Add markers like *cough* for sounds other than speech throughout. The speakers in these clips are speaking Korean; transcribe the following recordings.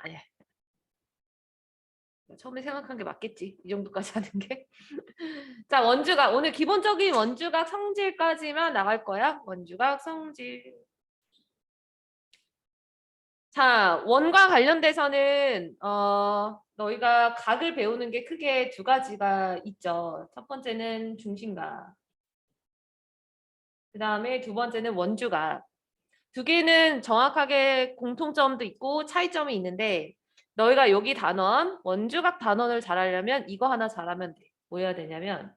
아니야. 처음에 생각한 게 맞겠지. 이 정도까지 *laughs* 하는 게. 자, 원주각. 오늘 기본적인 원주각 성질까지만 나갈 거야. 원주각 성질. 자, 원과 관련돼서는 어, 너희가 각을 배우는 게 크게 두 가지가 있죠. 첫 번째는 중심각. 그 다음에 두 번째는 원주각. 두 개는 정확하게 공통점도 있고 차이점이 있는데 너희가 여기 단원, 원주각 단원을 잘하려면 이거 하나 잘하면 돼. 뭐 해야 되냐면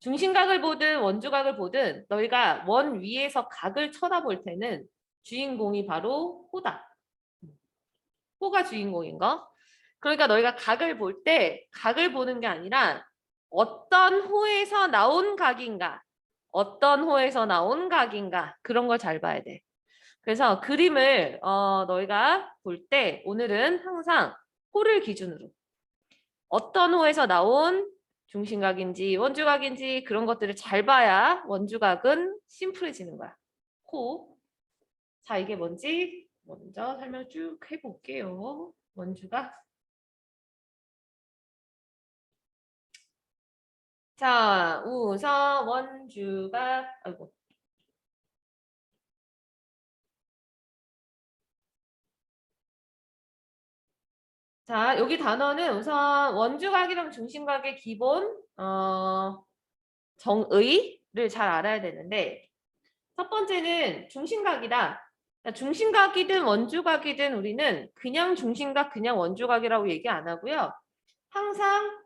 중심각을 보든 원주각을 보든 너희가 원 위에서 각을 쳐다볼 때는 주인공이 바로 호다. 호가 주인공인 거. 그러니까 너희가 각을 볼 때 각을 보는 게 아니라 어떤 호에서 나온 각인가 어떤 호에서 나온 각인가 그런 걸 잘 봐야 돼. 그래서 그림을 어, 너희가 볼 때 오늘은 항상 호를 기준으로 어떤 호에서 나온 중심각인지 원주각인지 그런 것들을 잘 봐야 원주각은 심플해지는 거야. 호. 자 이게 뭔지 먼저 설명 쭉 해볼게요. 원주각. 자, 우선 원주가 아이고. 자, 여기 단어는 우선 원주각이랑 중심각의 기본 어, 정의를 잘 알아야 되는데 첫 번째는 중심각이다. 자, 중심각이든 원주각이든 우리는 그냥 중심각, 그냥 원주각이라고 얘기 안 하고요. 항상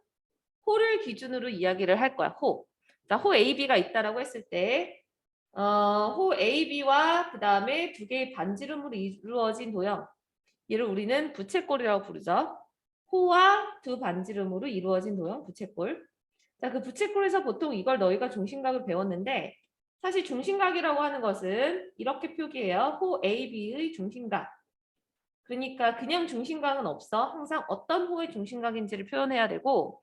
호를 기준으로 이야기를 할 거야. 호. 자, 호 AB가 있다라고 했을 때, 어, 호 AB와 그 다음에 두 개의 반지름으로 이루어진 도형. 얘를 우리는 부채꼴이라고 부르죠. 호와 두 반지름으로 이루어진 도형, 부채꼴. 자, 그 부채꼴에서 보통 이걸 너희가 중심각을 배웠는데, 사실 중심각이라고 하는 것은 이렇게 표기해요. 호 AB의 중심각. 그러니까 그냥 중심각은 없어. 항상 어떤 호의 중심각인지를 표현해야 되고,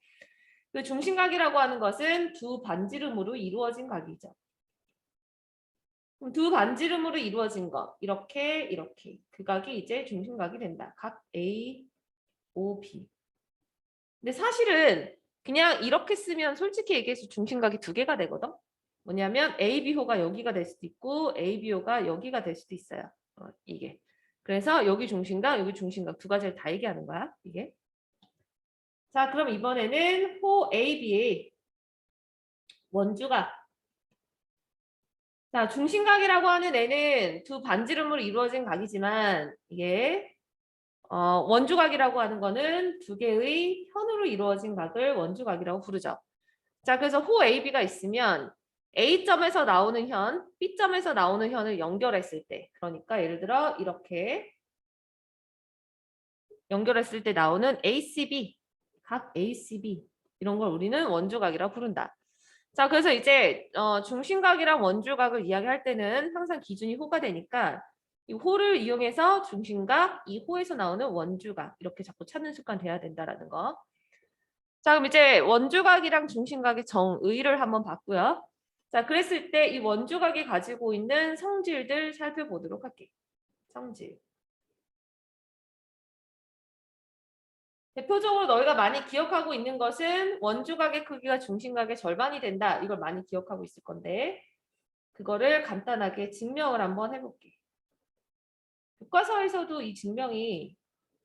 그 중심각이라고 하는 것은 두 반지름으로 이루어진 각이죠. 그럼 두 반지름으로 이루어진 것 이렇게 이렇게 그 각이 이제 중심각이 된다. 각 A, O, B. 근데 사실은 그냥 이렇게 쓰면 솔직히 얘기해서 중심각이 두 개가 되거든. 뭐냐면 AB호가 여기가 될 수도 있고 AB호가 여기가 될 수도 있어요. 어, 이게. 그래서 여기 중심각, 여기 중심각 두 가지를 다 얘기하는 거야. 이게. 자, 그럼 이번에는 호 AB의 원주각. 자, 중심각이라고 하는 애는 두 반지름으로 이루어진 각이지만 이게 어, 원주각이라고 하는 거는 두 개의 현으로 이루어진 각을 원주각이라고 부르죠. 자, 그래서 호 AB가 있으면 A점에서 나오는 현, B점에서 나오는 현을 연결했을 때 그러니까 예를 들어 이렇게 연결했을 때 나오는 ACB 각 ACB 이런 걸 우리는 원주각이라고 부른다. 자, 그래서 이제 어, 중심각이랑 원주각을 이야기할 때는 항상 기준이 호가 되니까 이 호를 이용해서 중심각, 이 호에서 나오는 원주각 이렇게 자꾸 찾는 습관 돼야 된다라는 거. 자, 그럼 이제 원주각이랑 중심각의 정의를 한번 봤고요. 자, 그랬을 때 이 원주각이 가지고 있는 성질들 살펴보도록 할게요. 성질. 대표적으로 너희가 많이 기억하고 있는 것은 원주각의 크기가 중심각의 절반이 된다. 이걸 많이 기억하고 있을 건데 그거를 간단하게 증명을 한번 해볼게. 교과서에서도 이 증명이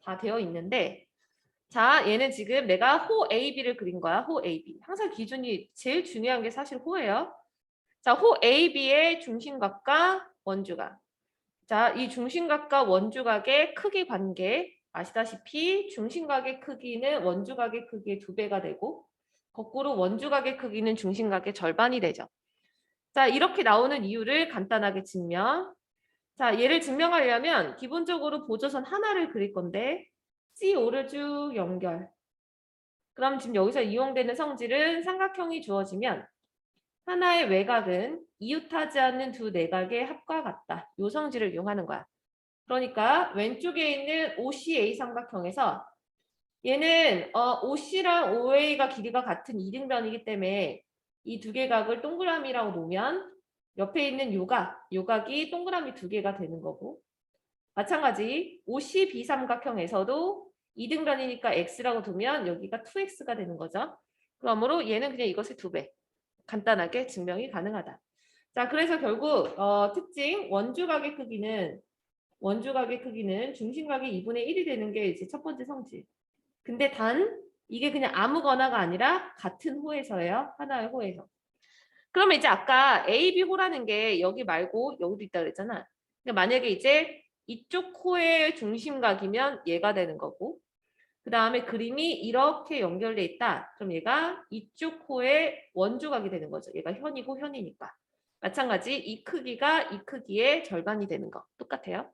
다 되어 있는데 자 얘는 지금 내가 호 AB를 그린 거야. 호 AB. 항상 기준이 제일 중요한 게 사실 호예요. 자, 호 AB의 중심각과 원주각. 자, 이 중심각과 원주각의 크기 관계 아시다시피 중심각의 크기는 원주각의 크기의 두 배가 되고 거꾸로 원주각의 크기는 중심각의 절반이 되죠. 자, 이렇게 나오는 이유를 간단하게 증명. 자, 얘를 증명하려면 기본적으로 보조선 하나를 그릴 건데 C5를 쭉 연결. 그럼 지금 여기서 이용되는 성질은 삼각형이 주어지면 하나의 외곽은 이웃하지 않는 두 내각의 합과 같다. 요 성질을 이용하는 거야. 그러니까 왼쪽에 있는 OCA 삼각형에서 얘는 어, OC랑 OA가 길이가 같은 이등변이기 때문에 이 두 개 각을 동그라미라고 놓으면 옆에 있는 요각, 요각이 동그라미 두 개가 되는 거고 마찬가지 OCB 삼각형에서도 2등변이니까 x라고 두면 여기가 2x가 되는 거죠. 그러므로 얘는 그냥 이것의 두 배. 간단하게 증명이 가능하다. 자, 그래서 결국 어, 특징 원주각의 크기는 원주각의 크기는 중심각의 2분의 1이 되는 게 이제 첫 번째 성질. 근데 단 이게 그냥 아무거나가 아니라 같은 호에서예요. 하나의 호에서. 그러면 이제 아까 A, B 호라는 게 여기 말고 여기도 있다 그랬잖아. 근데 만약에 이제 이쪽 호의 중심각이면 얘가 되는 거고 그 다음에 그림이 이렇게 연결돼 있다. 그럼 얘가 이쪽 호의 원주각이 되는 거죠. 얘가 현이고 현이니까. 마찬가지 이 크기가 이 크기의 절반이 되는 거. 똑같아요.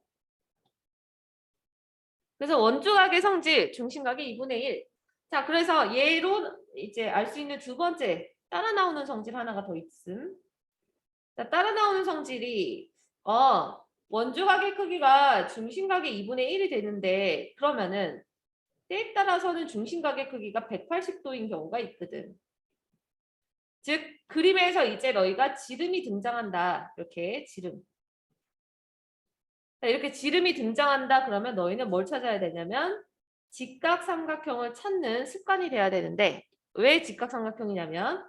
그래서 원주각의 성질, 중심각의 2분의 1. 자, 그래서 얘로 이제 알 수 있는 두 번째 따라 나오는 성질 하나가 더 있음. 자, 따라 나오는 성질이 어, 원주각의 크기가 중심각의 2분의 1이 되는데 그러면은 때에 따라서는 중심각의 크기가 180도인 경우가 있거든. 즉 그림에서 이제 너희가 지름이 등장한다. 이렇게 지름. 자, 이렇게 지름이 등장한다 그러면 너희는 뭘 찾아야 되냐면 직각삼각형을 찾는 습관이 돼야 되는데 왜 직각삼각형이냐면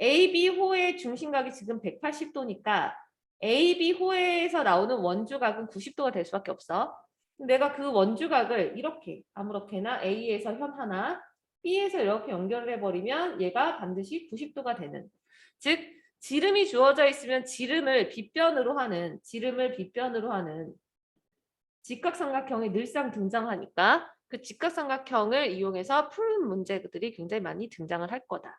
AB호의 중심각이 지금 180도니까 AB호에서 나오는 원주각은 90도가 될 수밖에 없어. 내가 그 원주각을 이렇게 아무렇게나 A에서 현 하나, B에서 이렇게 연결을 해버리면 얘가 반드시 90도가 되는. 즉 지름이 주어져 있으면 지름을 빗변으로 하는 지름을 빗변으로 하는 직각삼각형이 늘상 등장하니까 그 직각삼각형을 이용해서 푸는 문제들이 굉장히 많이 등장을 할 거다.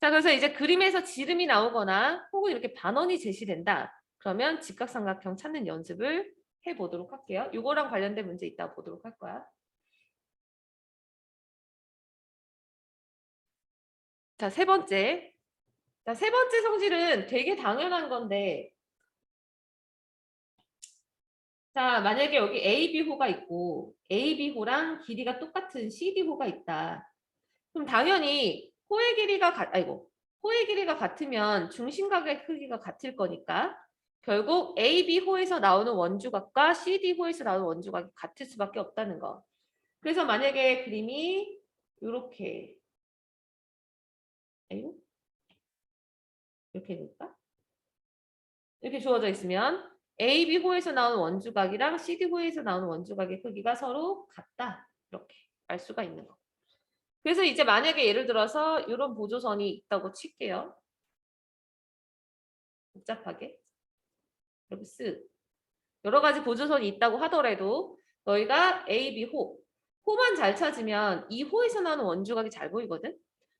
자, 그래서 이제 그림에서 지름이 나오거나 혹은 이렇게 반원이 제시된다. 그러면 직각삼각형 찾는 연습을 해보도록 할게요. 이거랑 관련된 문제 이따 보도록 할 거야. 자, 세 번째. 자, 세 번째 성질은 되게 당연한 건데 자, 만약에 여기 AB호가 있고 AB호랑 길이가 똑같은 CD호가 있다. 그럼 당연히 호의 길이가 같, 아이고, 호의 길이가 같으면 중심각의 크기가 같을 거니까 결국 AB호에서 나오는 원주각과 CD호에서 나오는 원주각이 같을 수밖에 없다는 거. 그래서 만약에 그림이 이렇게 아이고 이렇게 될까? 이렇게 주어져 있으면 AB호에서 나오는 원주각이랑 CD호에서 나오는 원주각의 크기가 서로 같다. 이렇게 알 수가 있는 거. 그래서 이제 만약에 예를 들어서 이런 보조선이 있다고 칠게요. 복잡하게. 여기 쓱. 여러 가지 보조선이 있다고 하더라도 너희가 A, B 호. 호만 잘 찾으면 이 호에서 나오는 원주각이 잘 보이거든.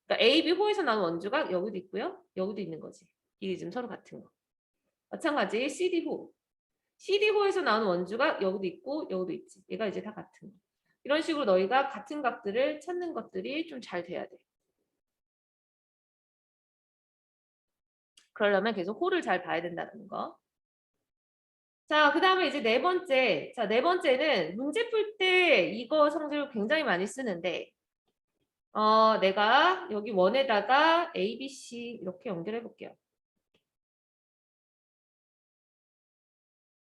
그러니까 A, B 호에서 나오는 원주각 여기도 있고요. 여기도 있는 거지. 이게 지금 서로 같은 거. 마찬가지 CD 호. CD 호에서 나오는 원주각 여기도 있고 여기도 있지. 얘가 이제 다 같은 거. 이런 식으로 너희가 같은 각들을 찾는 것들이 좀 잘 돼야 돼. 그러려면 계속 호를 잘 봐야 된다는 거. 자, 그 다음에 이제 네 번째. 자, 네 번째는 문제 풀 때 이거 성질을 굉장히 많이 쓰는데, 어, 내가 여기 원에다가 A, B, C 이렇게 연결해 볼게요.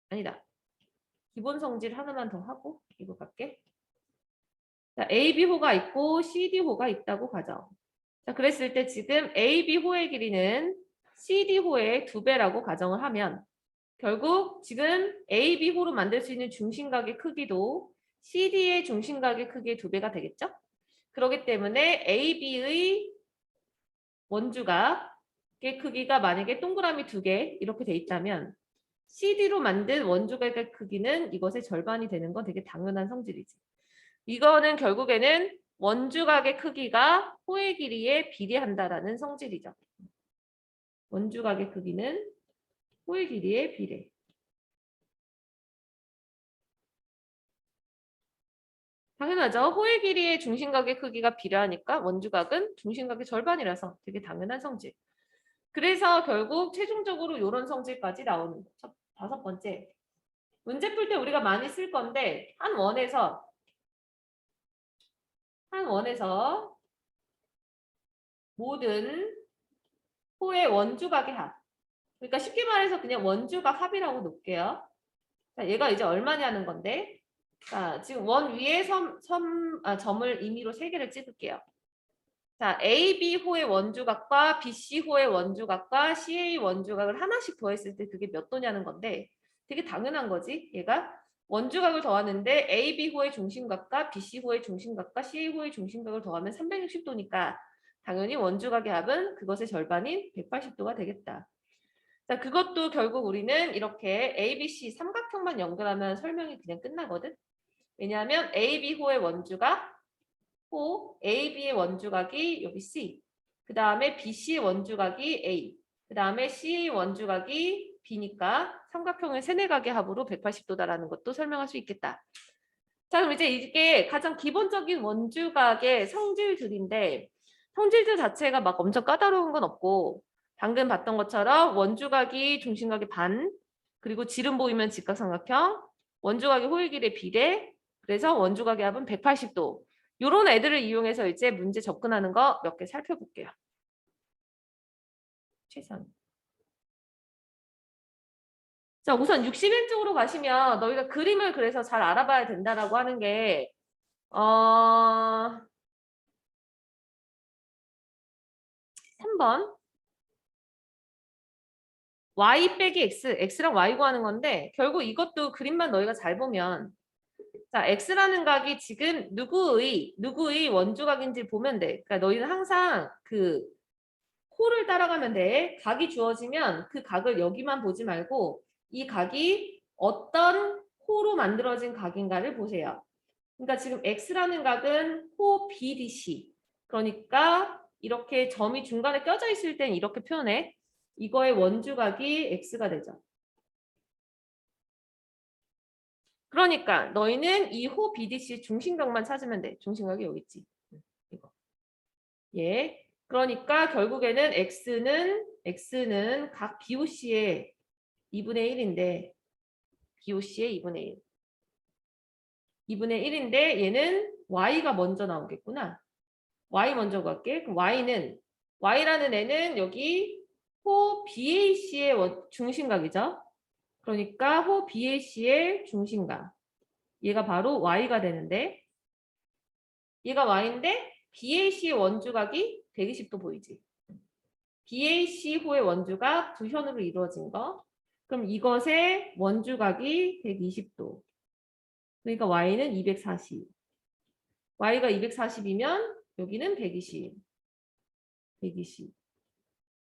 아니다. 기본 성질 하나만 더 하고 이거 갈게. 자, AB호가 있고 CD호가 있다고 가죠. 자, 그랬을 때 지금 AB호의 길이는 CD호의 두 배라고 가정을 하면 결국 지금 AB호로 만들 수 있는 중심각의 크기도 CD의 중심각의 크기의 두 배가 되겠죠? 그렇기 때문에 AB의 원주각의 크기가 만약에 동그라미 두 개 이렇게 돼 있다면 CD로 만든 원주각의 크기는 이것의 절반이 되는 건 되게 당연한 성질이지. 이거는 결국에는 원주각의 크기가 호의 길이에 비례한다라는 성질이죠. 원주각의 크기는 호의 길이에 비례. 당연하죠. 호의 길이의 중심각의 크기가 비례하니까 원주각은 중심각의 절반이라서 되게 당연한 성질. 그래서 결국 최종적으로 이런 성질까지 나오는 첫 다섯 번째. 문제 풀 때 우리가 많이 쓸 건데 한 원에서 한 원에서 모든 호의 원주각의 합. 그러니까 쉽게 말해서 그냥 원주가 합이라고 놓을게요. 자, 얘가 이제 얼마냐는 건데. 자, 지금 원 위에 섬, 섬, 아, 점을 임의로 세 개를 찍을게요. 자, AB 호의 원주각과 BC 호의 원주각과 CA 원주각을 하나씩 더했을 때 그게 몇 도냐는 건데 되게 당연한 거지. 얘가 원주각을 더하는데 AB 호의 중심각과 BC 호의 중심각과 CA 호의 중심각을 더하면 360도니까 당연히 원주각의 합은 그것의 절반인 180도가 되겠다. 자, 그것도 결국 우리는 이렇게 ABC 삼각형만 연결하면 설명이 그냥 끝나거든. 왜냐하면 AB호의 원주각, 호, AB의 원주각이 여기 C, 그 다음에 BC의 원주각이 A, 그 다음에 C의 원주각이 B니까 삼각형의 세네각의 합으로 180도다라는 것도 설명할 수 있겠다. 자, 그럼 이제 이게 가장 기본적인 원주각의 성질들인데 성질들 자체가 막 엄청 까다로운 건 없고 방금 봤던 것처럼 원주각이 중심각의 반, 그리고 지름 보이면 직각삼각형, 원주각의 호일길의 비례, 그래서 원주각의 합은 180도. 요런 애들을 이용해서 이제 문제 접근하는 거 몇 개 살펴볼게요. 최선. 자, 우선 61쪽으로 가시면 너희가 그림을 그래서 잘 알아봐야 된다라고 하는 게 어... 3번 y 빼기 x, x랑 y 구하는 건데 결국 이것도 그림만 너희가 잘 보면 자 x라는 각이 지금 누구의 누구의 원주각인지 보면 돼. 그러니까 너희는 항상 그 호를 따라가면 돼. 각이 주어지면 그 각을 여기만 보지 말고 이 각이 어떤 호로 만들어진 각인가를 보세요. 그러니까 지금 x라는 각은 호 BDC. 그러니까 이렇게 점이 중간에 껴져 있을 땐 이렇게 표현해. 이거의 원주각이 x가 되죠. 그러니까 너희는 이 호 BDC 중심각만 찾으면 돼. 중심각이 여기 있지. 이거. 예. 그러니까 결국에는 x는 x는 각 BOC의 2분의 1인데 BOC의 2분의 1. 2분의 1인데 얘는 y가 먼저 나오겠구나. y 먼저 갈게. 그럼 y는 y라는 애는 여기 호 BAC의 중심각이죠. 그러니까 호 BAC의 중심각. 얘가 바로 y가 되는데 얘가 y인데 BAC의 원주각이 120도 보이지. BAC 호의 원주각 두 현으로 이루어진 거. 그럼 이것의 원주각이 120도. 그러니까 y는 240. y가 240이면 여기는 120. 120.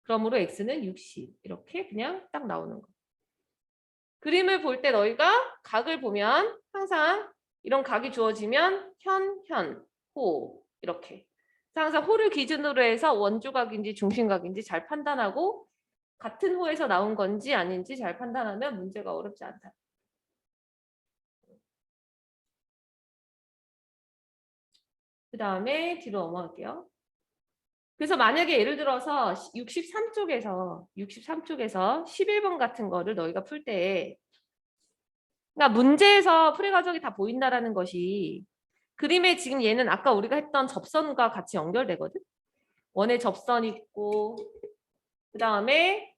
그러므로 x는 60. 이렇게 그냥 딱 나오는 거. 그림을 볼 때 너희가 각을 보면 항상 이런 각이 주어지면 현, 현, 호 이렇게. 항상 호를 기준으로 해서 원주각인지 중심각인지 잘 판단하고 같은 호에서 나온 건지 아닌지 잘 판단하면 문제가 어렵지 않다. 그 다음에 뒤로 넘어갈게요. 그래서 만약에 예를 들어서 63쪽에서 63쪽에서 11번 같은 거를 너희가 풀 때 그러니까 문제에서 풀이 과정이 다 보인다라는 것이 그림에 지금 얘는 아까 우리가 했던 접선과 같이 연결되거든. 원의 접선이 있고 그 다음에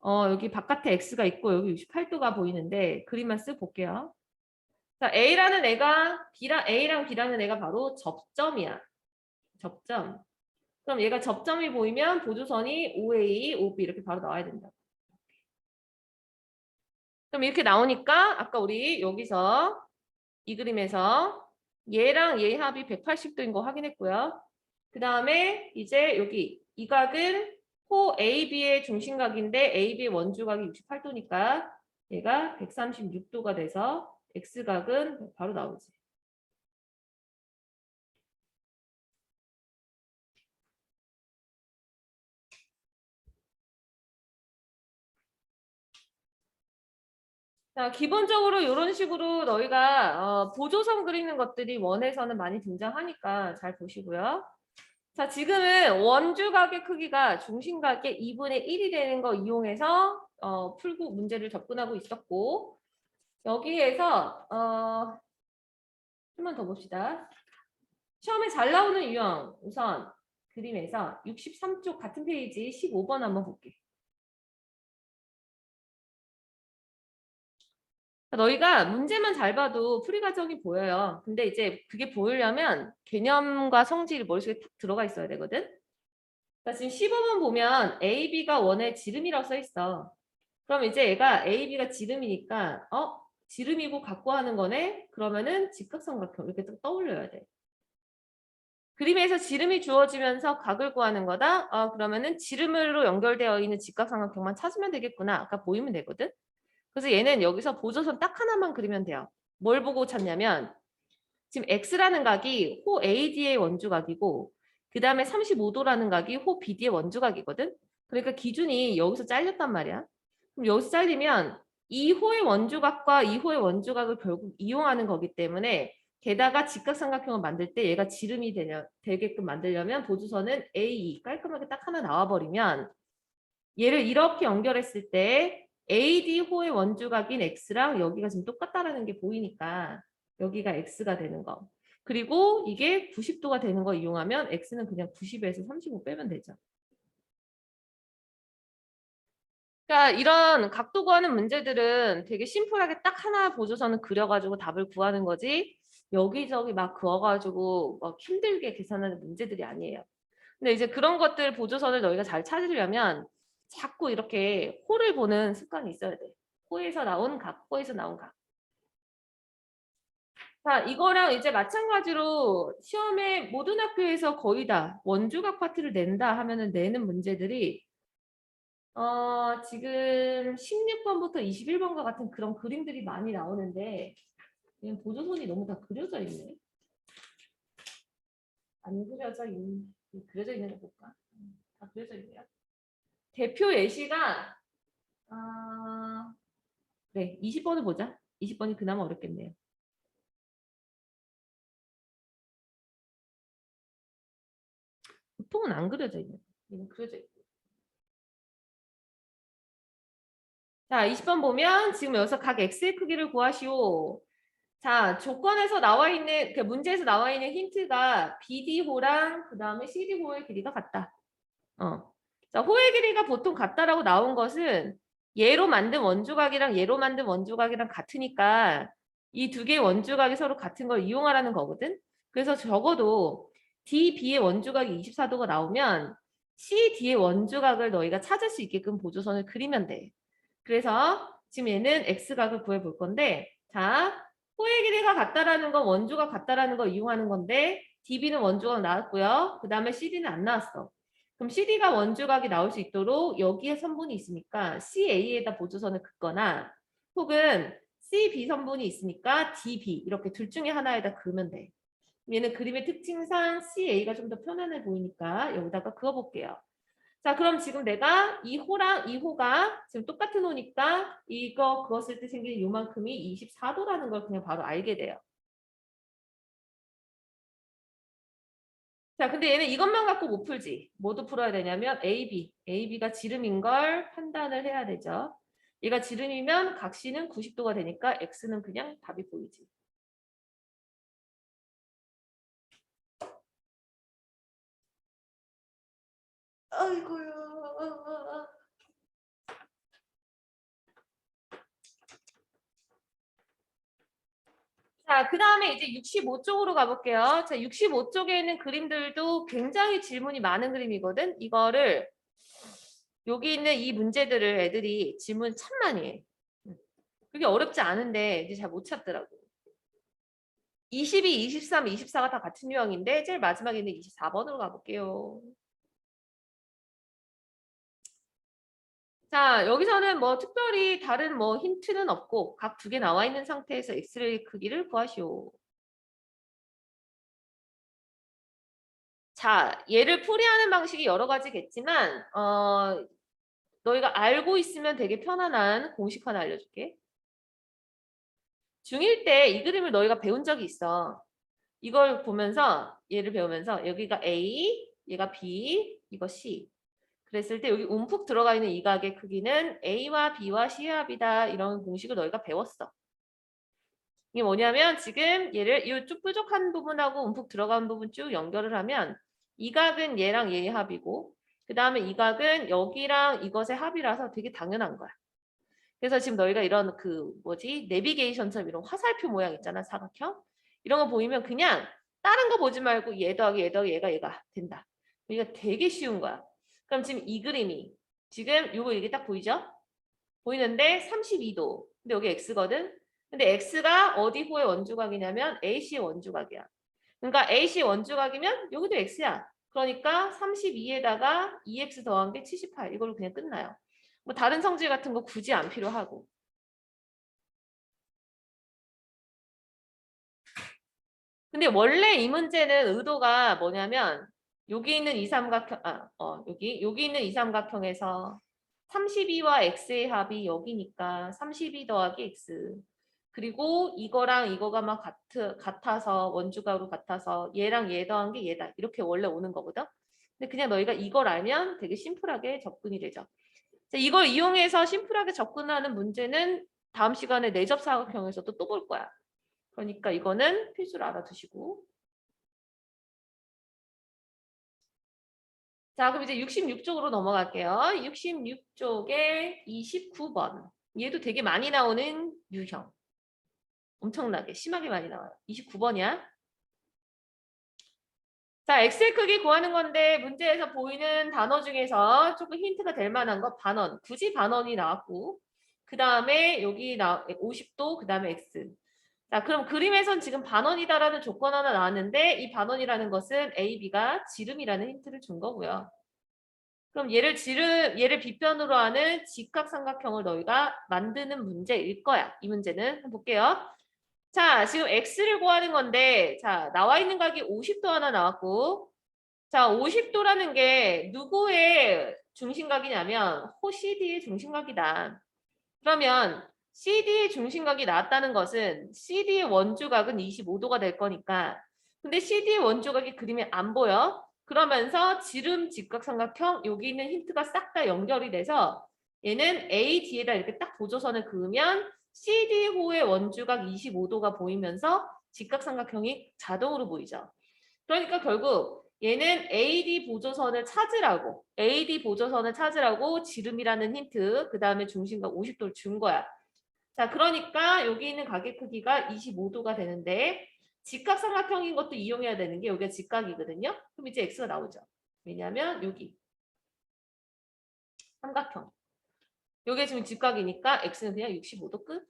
어, 여기 바깥에 x가 있고 여기 68도가 보이는데 그림만 쓱 볼게요. 자, A라는 애가 B랑 A랑 B라는 애가 바로 접점이야. 접점. 그럼 얘가 접점이 보이면 보조선이 OA, OB 이렇게 바로 나와야 된다. 그럼 이렇게 나오니까 아까 우리 여기서 이 그림에서 얘랑 얘 합이 180도인 거 확인했고요. 그 다음에 이제 여기 이 각은 호 AB의 중심각인데 AB의 원주각이 68도니까 얘가 136도가 돼서 X각은 바로 나오지. 자, 기본적으로 이런 식으로 너희가 어, 보조선 그리는 것들이 원에서는 많이 등장하니까 잘 보시고요. 자, 지금은 원주각의 크기가 중심각의 2분의 1이 되는 거 이용해서 어, 풀고 문제를 접근하고 있었고 여기에서 어, 좀만 더 봅시다. 시험에 잘 나오는 유형 우선 그림에서 63쪽 같은 페이지 15번 한번 볼게. 너희가 문제만 잘 봐도 풀이 과정이 보여요. 근데 이제 그게 보이려면 개념과 성질이 머릿속에 탁 들어가 있어야 되거든. 그러니까 지금 15번 보면 A, B가 원의 지름이라고 써 있어. 그럼 이제 얘가 A, B가 지름이니까 어? 지름이고 갖고 하는 거네? 그러면은 직각삼각형 이렇게 또 떠올려야 돼. 그림에서 지름이 주어지면서 각을 구하는 거다. 어, 그러면은 지름으로 연결되어 있는 직각삼각형만 찾으면 되겠구나. 아까 보이면 되거든. 그래서 얘는 여기서 보조선 딱 하나만 그리면 돼요. 뭘 보고 찾냐면 지금 x라는 각이 호 AD의 원주각이고 그 다음에 35도라는 각이 호 BD의 원주각이거든. 그러니까 기준이 여기서 잘렸단 말이야. 그럼 여기서 잘리면 이 호의 원주각과 이 호의 원주각을 결국 이용하는 거기 때문에 게다가 직각삼각형을 만들 때 얘가 지름이 되려, 되게끔 만들려면 보조선은 A 깔끔하게 딱 하나 나와버리면 얘를 이렇게 연결했을 때 AD 호의 원주각인 X랑 여기가 지금 똑같다라는 게 보이니까 여기가 X가 되는 거. 그리고 이게 90도가 되는 거 이용하면 X는 그냥 90에서 35 빼면 되죠. 그러니까 이런 각도 구하는 문제들은 되게 심플하게 딱 하나 보조선을 그려가지고 답을 구하는 거지 여기저기 막 그어가지고 막 힘들게 계산하는 문제들이 아니에요. 근데 이제 그런 것들 보조선을 너희가 잘 찾으려면 자꾸 이렇게 호를 보는 습관이 있어야 돼. 호에서 나온 각, 호에서 나온 각. 자, 이거랑 이제 마찬가지로 시험에 모든 학교에서 거의 다 원주각 파트를 낸다 하면은 내는 문제들이 어, 지금 16번부터 21번과 같은 그런 그림들이 많이 나오는데 그냥 보조선이 너무 다 그려져 있네. 안 그려져 있는 그려져 있는 거 볼까? 음, 다 그려져 있네요. 대표 예시가 아, 네, 20번을 보자. 20번이 그나마 어렵겠네요. 보통은 안 그려져 있는. 이건 그려져 있고. 자, 20번 보면 지금 여기서 각 x의 크기를 구하시오. 자, 조건에서 나와 있는 그 문제에서 나와 있는 힌트가 BD호랑 그 다음에 CD호의 길이가 같다. 어. 자, 호의 길이가 보통 같다라고 나온 것은 얘로 만든 원주각이랑 얘로 만든 원주각이랑 같으니까 이 두 개의 원주각이 서로 같은 걸 이용하라는 거거든. 그래서 적어도 DB의 원주각이 24도가 나오면 CD의 원주각을 너희가 찾을 수 있게끔 보조선을 그리면 돼. 그래서 지금 얘는 X각을 구해 볼 건데 자, 호의 길이가 같다라는 건 원주가 같다라는 걸 이용하는 건데 DB는 원주각 나왔고요. 그 다음에 CD는 안 나왔어. 그럼 CD가 원주각이 나올 수 있도록 여기에 선분이 있으니까 CA에다 보조선을 긋거나 혹은 CB 선분이 있으니까 DB 이렇게 둘 중에 하나에다 그으면 돼. 얘는 그림의 특징상 CA가 좀 더 편안해 보이니까 여기다가 그어볼게요. 자, 그럼 지금 내가 이 호랑 이 호가 지금 똑같은 호니까 이거 그었을 때 생기는 요만큼이 24도라는 걸 그냥 바로 알게 돼요. 자, 근데 얘는 이것만 갖고 못 풀지. 뭐도 풀어야 되냐면 AB. AB가 지름인 걸 판단을 해야 되죠. 얘가 지름이면 각시는 90도가 되니까 X는 그냥 답이 보이지. 아이고요. 자, 그 다음에 이제 65쪽으로 가볼게요. 자, 65쪽에 있는 그림들도 굉장히 질문이 많은 그림이거든. 이거를 여기 있는 이 문제들을 애들이 질문 참 많이 해. 그게 어렵지 않은데 이제 잘 못 찾더라고. 22, 23, 24가 다 같은 유형인데 제일 마지막에 있는 24번으로 가볼게요. 자, 여기서는 뭐 특별히 다른 뭐 힌트는 없고 각 두 개 나와 있는 상태에서 엑스레이 크기를 구하시오. 자, 얘를 풀이하는 방식이 여러 가지겠지만 어, 너희가 알고 있으면 되게 편안한 공식 하나 알려줄게. 중1 때 이 그림을 너희가 배운 적이 있어. 이걸 보면서 얘를 배우면서 여기가 A, 얘가 B, 이거 C. 그랬을 때 여기 움푹 들어가 있는 이 각의 크기는 A와 B와 C의 합이다. 이런 공식을 너희가 배웠어. 이게 뭐냐면 지금 얘를 이 쭉 뾰족한 부분하고 움푹 들어간 부분 쭉 연결을 하면 이 각은 얘랑 얘의 합이고 그 다음에 이 각은 여기랑 이것의 합이라서 되게 당연한 거야. 그래서 지금 너희가 이런 그 뭐지 내비게이션처럼 이런 화살표 모양 있잖아 사각형 이런 거 보이면 그냥 다른 거 보지 말고 얘 더하기 얘 더하기 얘가 얘가 된다. 이거 되게 쉬운 거야. 그럼 지금 이 그림이 지금 요거 이게 딱 보이죠? 보이는데 32도. 근데 여기 x거든. 근데 x가 어디 호의 원주각이냐면 AC 원주각이야. 그러니까 AC 원주각이면 여기도 x야. 그러니까 32에다가 2x 더한 게 78. 이걸로 그냥 끝나요. 뭐 다른 성질 같은 거 굳이 안 필요하고. 근데 원래 이 문제는 의도가 뭐냐면 여기 있는 이 삼각형 아, 어, 여기 여기 있는 이 삼각형에서 32와 x의 합이 여기니까 32 더하기 x. 그리고 이거랑 이거가 막 같, 같아서 원주각으로 같아서 얘랑 얘 더한 게 얘다. 이렇게 원래 오는 거거든? 근데 그냥 너희가 이걸 알면 되게 심플하게 접근이 되죠. 자, 이걸 이용해서 심플하게 접근하는 문제는 다음 시간에 내접 사각형에서도 또 볼 거야. 그러니까 이거는 필수로 알아두시고 자, 그럼 이제 66쪽으로 넘어갈게요. 66쪽에 29번. 얘도 되게 많이 나오는 유형. 엄청나게 심하게 많이 나와요. 29번이야. 자, 엑셀 크기 구하는 건데 문제에서 보이는 단어 중에서 조금 힌트가 될 만한 거 반원. 굳이 반원이 나왔고 그 다음에 여기 나 50도 그 다음에 x. 자, 그럼 그림에선 지금 반원이다라는 조건 하나 나왔는데 이 반원이라는 것은 A, B가 지름이라는 힌트를 준 거고요. 그럼 얘를 지름, 얘를 비편으로 하는 직각삼각형을 너희가 만드는 문제일 거야. 이 문제는 볼게요. 자, 지금 x를 구하는 건데 자, 나와 있는 각이 50도 하나 나왔고 자, 50도라는 게 누구의 중심각이냐면 호 CD의 중심각이다. 그러면 CD의 중심각이 나왔다는 것은 CD의 원주각은 25도가 될 거니까 근데 CD의 원주각이 그림에 안 보여. 그러면서 지름 직각삼각형 여기 있는 힌트가 싹 다 연결이 돼서 얘는 A, D에다 이렇게 딱 보조선을 그으면 CD호의 원주각 25도가 보이면서 직각삼각형이 자동으로 보이죠. 그러니까 결국 얘는 AD 보조선을 찾으라고 AD 보조선을 찾으라고 지름이라는 힌트 그 다음에 중심각 50도를 준 거야. 자, 그러니까 여기 있는 가게 크기가 25도가 되는데 직각삼각형인 것도 이용해야 되는 게 여기가 직각이거든요. 그럼 이제 x가 나오죠. 왜냐하면 여기 삼각형. 여기 지금 직각이니까 x는 그냥 65도 끝.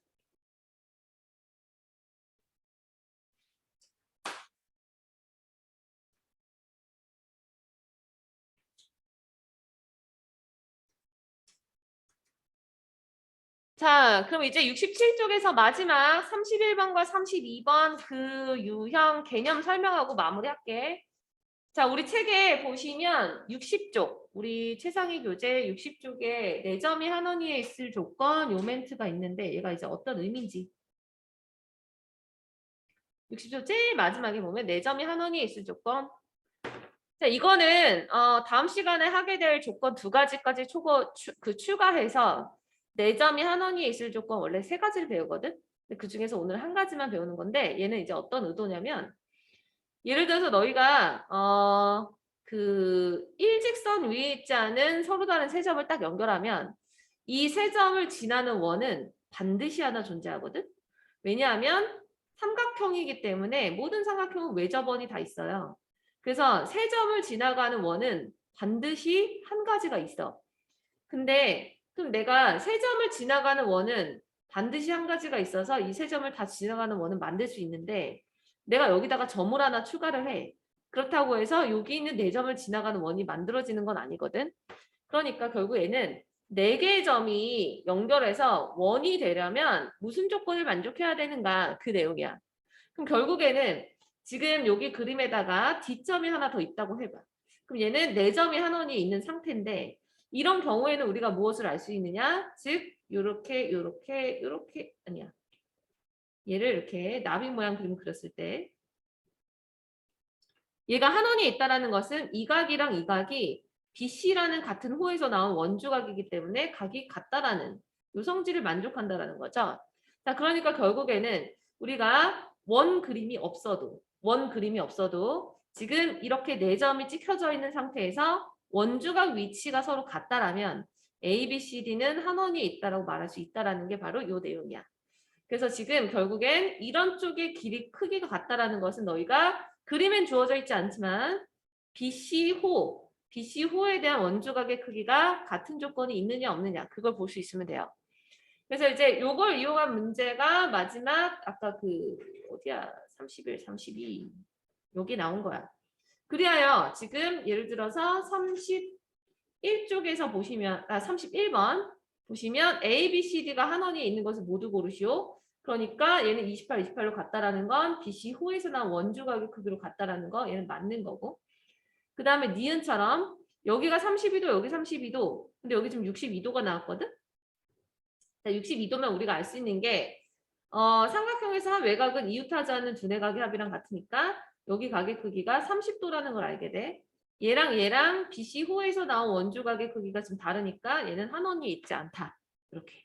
자, 그럼 이제 67쪽에서 마지막 31번과 32번 그 유형 개념 설명하고 마무리할게. 자, 우리 책에 보시면 60쪽, 우리 최상위 교재 60쪽에 4점이 한 원위에 있을 조건 요 멘트가 있는데 얘가 이제 어떤 의미인지. 60쪽 제일 마지막에 보면 4점이 한 원위에 있을 조건. 자, 이거는 어, 다음 시간에 하게 될 조건 두 가지까지 초거, 추, 그 추가해서 4점이 한 원위에 있을 조건 원래 세 가지를 배우거든. 그 중에서 오늘 한 가지만 배우는 건데 얘는 이제 어떤 의도냐면 예를 들어서 너희가 어, 그 일직선 위에 있지 않은 서로 다른 세 점을 딱 연결하면 이 세 점을 지나는 원은 반드시 하나 존재하거든. 왜냐하면 삼각형이기 때문에 모든 삼각형은 외접원이 다 있어요. 그래서 세 점을 지나가는 원은 반드시 한 가지가 있어. 근데 그럼 내가 세 점을 지나가는 원은 반드시 한 가지가 있어서 이 세 점을 다 지나가는 원은 만들 수 있는데 내가 여기다가 점을 하나 추가를 해. 그렇다고 해서 여기 있는 네 점을 지나가는 원이 만들어지는 건 아니거든. 그러니까 결국 에는 네 개의 점이 연결해서 원이 되려면 무슨 조건을 만족해야 되는가 그 내용이야. 그럼 결국에는 지금 여기 그림에다가 D점이 하나 더 있다고 해봐. 그럼 얘는 네 점이 한 원이 있는 상태인데 이런 경우에는 우리가 무엇을 알 수 있느냐? 즉 요렇게 요렇게 요렇게 아니야. 얘를 이렇게 나비 모양 그림 그렸을 때 얘가 한 원이 있다라는 것은 이 각이랑 이 각이 BC라는 같은 호에서 나온 원주 각이기 때문에 각이 같다라는 요 성질을 만족한다라는 거죠. 자, 그러니까 결국에는 우리가 원 그림이 없어도 원 그림이 없어도 지금 이렇게 네 점이 찍혀져 있는 상태에서 원주각 위치가 서로 같다라면 A, B, C, D는 한 원이 있다라고 말할 수 있다라는 게 바로 요 내용이야. 그래서 지금 결국엔 이런 쪽의 길이 크기가 같다라는 것은 너희가 그림엔 주어져 있지 않지만 BC호, BC호에 대한 원주각의 크기가 같은 조건이 있느냐 없느냐 그걸 볼 수 있으면 돼요. 그래서 이제 요걸 이용한 문제가 마지막 아까 그 어디야 31, 32 여기 나온 거야. 그리하여 지금 예를 들어서 31쪽에서 보시면 아 31번 보시면 A, B, C, D가 한 원위에 있는 것을 모두 고르시오. 그러니까 얘는 28, 28로 같다라는 건 BC 호에서 나온 원주각의 크기로 같다라는 거 얘는 맞는 거고. 그 다음에 니은처럼 여기가 32도, 여기 32도. 근데 여기 지금 62도가 나왔거든. 자, 62도면 우리가 알 수 있는 게 어, 삼각형에서 한 외곽은 이웃하지 않는 두네 각의 합이랑 같으니까 여기 각의 크기가 30도라는 걸 알게 돼. 얘랑 얘랑 BC 호에서 나온 원주각의 크기가 좀 다르니까 얘는 한 원위에 있지 않다. 이렇게.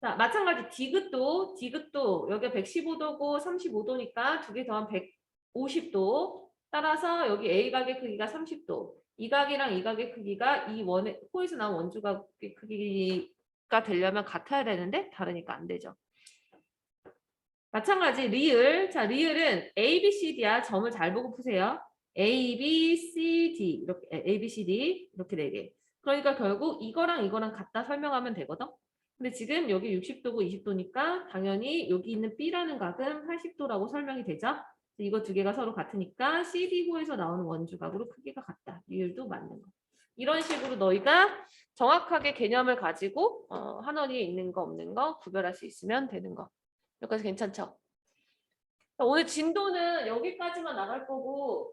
자, 마찬가지 디귿도, 디귿도 여기가 115도고 35도니까 두 개 더하면 150도. 따라서 여기 A 각의 크기가 30도. 이 각이랑 이 각의 크기가 이 원의 호에서 나온 원주각의 크기가 되려면 같아야 되는데 다르니까 안 되죠. 마찬가지 리을. 자, 리을은 A, B, C, D야. 점을 잘 보고 푸세요. A, B, C, D 이렇게 A, B, C, D 이렇게 네 개. 그러니까 결국 이거랑 이거랑 같다 설명하면 되거든. 근데 지금 여기 60도고 20도니까 당연히 여기 있는 B라는 각은 80도라고 설명이 되죠. 이거 두 개가 서로 같으니까 CD호에서 나오는 원주각으로 크기가 같다. 리을도 맞는 거. 이런 식으로 너희가 정확하게 개념을 가지고 어, 한 원위에 있는 거 없는 거 구별할 수 있으면 되는 거. 여기까지 괜찮죠? 오늘 진도는 여기까지만 나갈 거고